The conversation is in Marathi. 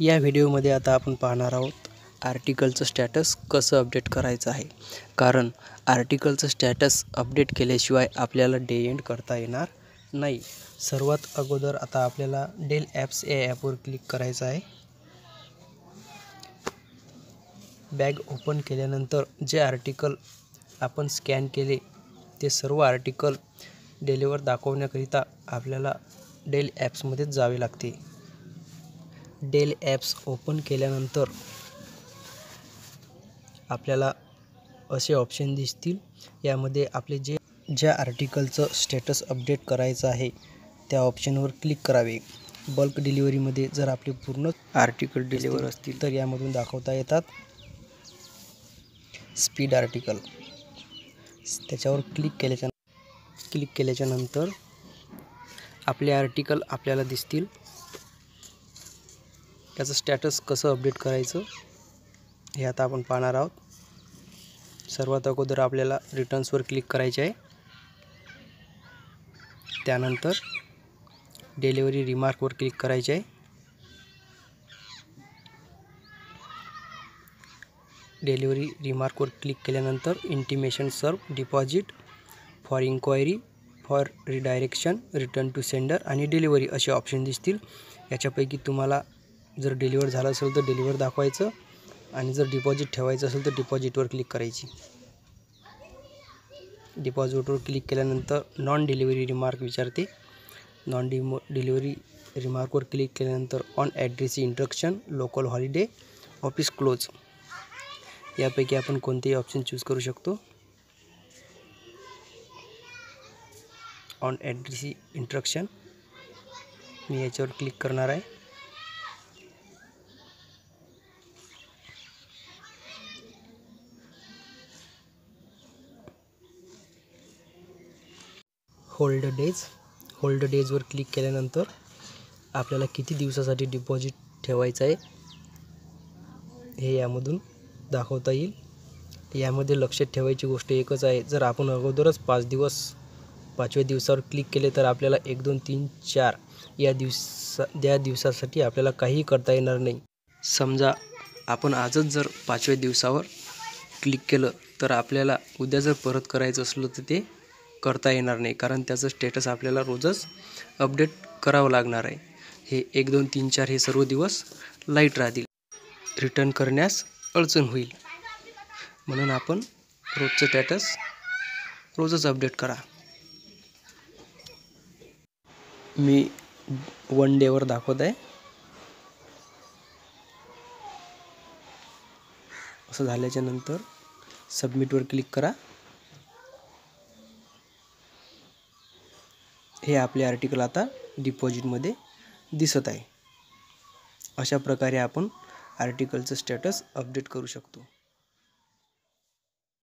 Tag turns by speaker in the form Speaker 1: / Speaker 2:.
Speaker 1: या व्हिडिओमध्ये आता आपण पाहणार आहोत आर्टिकलचं स्टॅटस कसं अपडेट करायचं आहे. कारण आर्टिकलचं स्टॅटस अपडेट केल्याशिवाय आपल्याला डे एंड करता येणार नाही. सर्वात अगोदर आता आपल्याला डेल ॲप्स या ॲपवर क्लिक करायचं आहे. बॅग ओपन केल्यानंतर जे आर्टिकल आपण स्कॅन केले ते सर्व आर्टिकल डेलीवर दाखवण्याकरिता आपल्याला डेल ॲप्समध्येच जावे लागते. डेल ॲप्स ओपन केल्यानंतर आपल्याला असे ऑप्शन दिसतील. यामध्ये आपले जे ज्या आर्टिकलचं स्टेटस अपडेट करायचं आहे त्या ऑप्शनवर क्लिक करावे. बल्क डिलिव्हरीमध्ये जर आपले पूर्ण आर्टिकल डिलिव्हर असतील तर यामधून दाखवता येतात. Speed article. त्याच्यावर क्लिक केल्याच्या क्लिक केल्याच्यानंतर आपले आर्टिकल आपल्याला दिसतील. त्याचं स्टॅटस कसं अपडेट करायचं हे आता आपण पाहणार आहोत. सर्वात अगोदर आपल्याला रिटर्न्सवर क्लिक करायचे आहे. त्यानंतर डिलिव्हरी रिमार्कवर क्लिक करायचे आहे. डिलिव्हरी रिमार्कवर क्लिक केल्यानंतर इंटिमेशन सर्व deposit for inquiry for redirection return to sender आणि डिलिव्हरी असे ऑप्शन दिसतील. याच्यापैकी तुम्हाला जर डिलिव्हर झालं असेल तर डिलिव्हर दाखवायचं आणि जर डिपॉझिट ठेवायचं असेल तर डिपॉझिटवर क्लिक करायची. डिपॉझिटवर क्लिक केल्यानंतर नॉन डिलिव्हरी रिमार्क विचारते. नॉन डिमो डिलिव्हरी रिमार्कवर क्लिक केल्यानंतर on addressee instruction local holiday office close यापैकी आपण कोणतेही ऑप्शन चूज़ करू शकतो. ऑन ॲड्रेसी इंट्रक्शन मी याच्यावर क्लिक करणार आहे. होल्ड डेज होल्ड डेजवर क्लिक केल्यानंतर आपल्याला किती दिवसासाठी डिपॉझिट ठेवायचं आहे हे यामधून दाखवता येईल. यामध्ये लक्षात ठेवायची गोष्ट एकच आहे जर आपण अगोदरच पाच दिवस पाचव्या दिवसावर क्लिक केले तर आपल्याला एक दोन तीन चार या दिवसा त्या दिवसासाठी आपल्याला काहीही करता येणार नाही. समजा आपण आजच जर पाचव्या दिवसावर क्लिक केलं तर आपल्याला उद्या जर परत करायचं असलं तर ते करता येणार नाही. कारण त्याचं स्टेटस आपल्याला रोजच अपडेट करावं लागणार आहे. हे एक दोन तीन चार हे सर्व दिवस लाइट राहतील. रिटर्न करण्यास अडचण होईल. म्हणून आपण रोजचं स्टॅटस रोजच अपडेट करा. मी वन डेवर दाखवत आहे. असं झाल्याच्यानंतर सबमिटवर क्लिक करा. हे आपले आर्टिकल आता डिपॉझिटमध्ये दिसत आहे. अशा प्रकारे आपण आर्टिकलचं स्टेटस अपडेट करू शकतो.